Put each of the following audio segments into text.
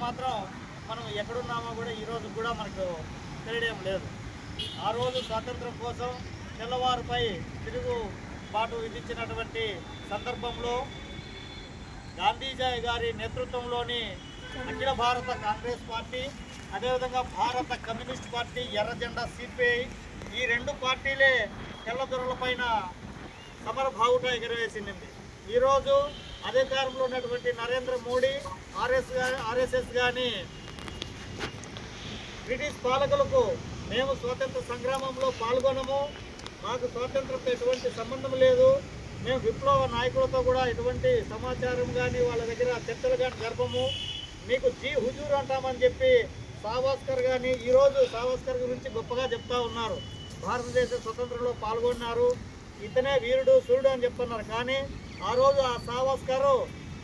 మాత్రం మనం ఎక్కడున్నామో కూడా ఈ రోజు కూడా మనకు తెలియడం లేదు. ఆ రోజు స్వాతంత్రం కోసం తెల్లవారుపై తిరుగు బాటు విధించినటువంటి సందర్భంలో గాంధీజాయ్ గారి నేతృత్వంలోని అఖిల భారత కాంగ్రెస్ పార్టీ అదేవిధంగా భారత కమ్యూనిస్ట్ పార్టీ ఎర్రజెండా సిపిఐ ఈ రెండు పార్టీలే తెల్లదొరల పైన సమర బావుట ఎగరవేసింది ఈరోజు అధికారంలో ఉన్నటువంటి నరేంద్ర మోడీ ఆర్ఎస్ ఆర్ఎస్ఎస్ కానీ బ్రిటిష్ పాలకులకు మేము స్వాతంత్ర సంగ్రామంలో పాల్గొనము. మాకు స్వాతంత్రంతో ఎటువంటి సంబంధం లేదు. మేము విప్లవ నాయకులతో కూడా ఎటువంటి సమాచారం కానీ వాళ్ళ దగ్గర చర్చలు కానీ జరపము. మీకు జీ హుజూర్ అంటామని చెప్పి సావాస్కర్ కానీ ఈరోజు సావాస్కర్ గురించి గొప్పగా చెప్తా ఉన్నారు. భారతదేశ స్వతంత్రంలో పాల్గొన్నారు. ఇతనే వీరుడు సూర్యుడు అని చెప్తున్నారు కానీ ఆ రోజు ఆ సావాస్కర్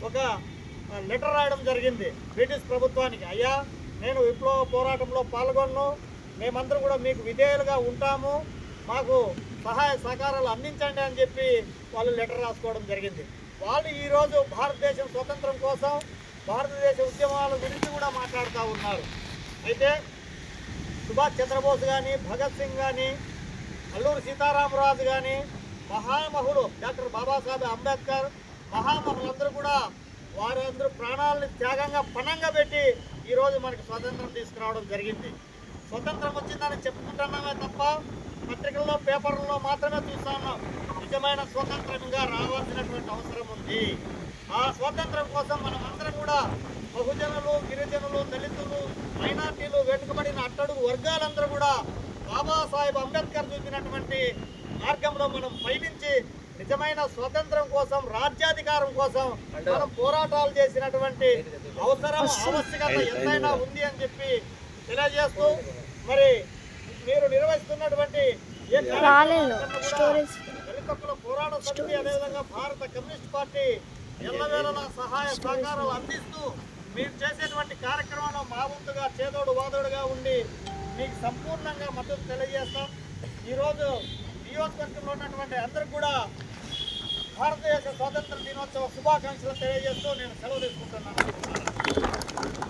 ఒక లెటర్ రాయడం జరిగింది బ్రిటిష్ ప్రభుత్వానికి. అయ్యా నేను విప్లవ పోరాటంలో పాల్గొన్ను. మేమందరం కూడా మీకు విధేయులుగా ఉంటాము. మాకు సహాయ సహకారాలు అందించండి అని చెప్పి వాళ్ళు లెటర్ రాసుకోవడం జరిగింది. వాళ్ళు ఈరోజు భారతదేశం స్వతంత్రం కోసం భారతదేశ ఉద్యమాల గురించి కూడా మాట్లాడుతూ ఉన్నారు. అయితే సుభాష్ చంద్రబోస్ కానీ భగత్ సింగ్ కానీ అల్లూరి సీతారామరాజు కానీ మహామహుడు డాక్టర్ బాబాసాహెబ్ అంబేద్కర్ మహామహులందరూ కూడా వారందరూ ప్రాణాలను త్యాగంగా పణంగా పెట్టి ఈరోజు మనకి స్వతంత్రం తీసుకురావడం జరిగింది. స్వతంత్రం వచ్చిందని చెప్పుకుంటున్నామే తప్ప పత్రికల్లో పేపర్లలో మాత్రమే చూస్తా ఉన్నాం. నిజమైన స్వతంత్రంగా రావాల్సినటువంటి అవసరం ఉంది. ఆ స్వాతంత్రం కోసం మనం అందరం కూడా బహుజనులు గిరిజనులు దళితులు మైనార్టీలు వెనుకబడిన అట్టడుగు వర్గాలందరూ కూడా బాబాసాహెబ్ అంబేద్కర్ చూపినటువంటి మార్గంలో మనం పయనించి నిజమైన స్వతంత్రం కోసం రాజ్యాధికారం కోసం మనం పోరాటాలు చేసినటువంటి అవసరం ఆవశ్యకత ఎంతైనా ఉంది అని చెప్పి తెలియజేస్తూ మరి మీరు నిర్వహిస్తున్నటువంటి పోరాట సమితి అదేవిధంగా భారత కమ్యూనిస్ట్ పార్టీ ఎల్లవేళలా సహాయ సహకారాలు అందిస్తూ మీరు చేసేటువంటి కార్యక్రమంలో మా వంతుగా చేదోడు వాదోడుగా ఉండి మీకు సంపూర్ణంగా మద్దతు తెలియజేస్తాం. ఈరోజు నియోజకవర్గంలో ఉన్నటువంటి అందరికి కూడా భారతదేశ స్వాతంత్ర దినోత్సవ శుభాకాంక్షలు తెలియజేస్తూ నేను సెలవు తీసుకుంటున్నాను.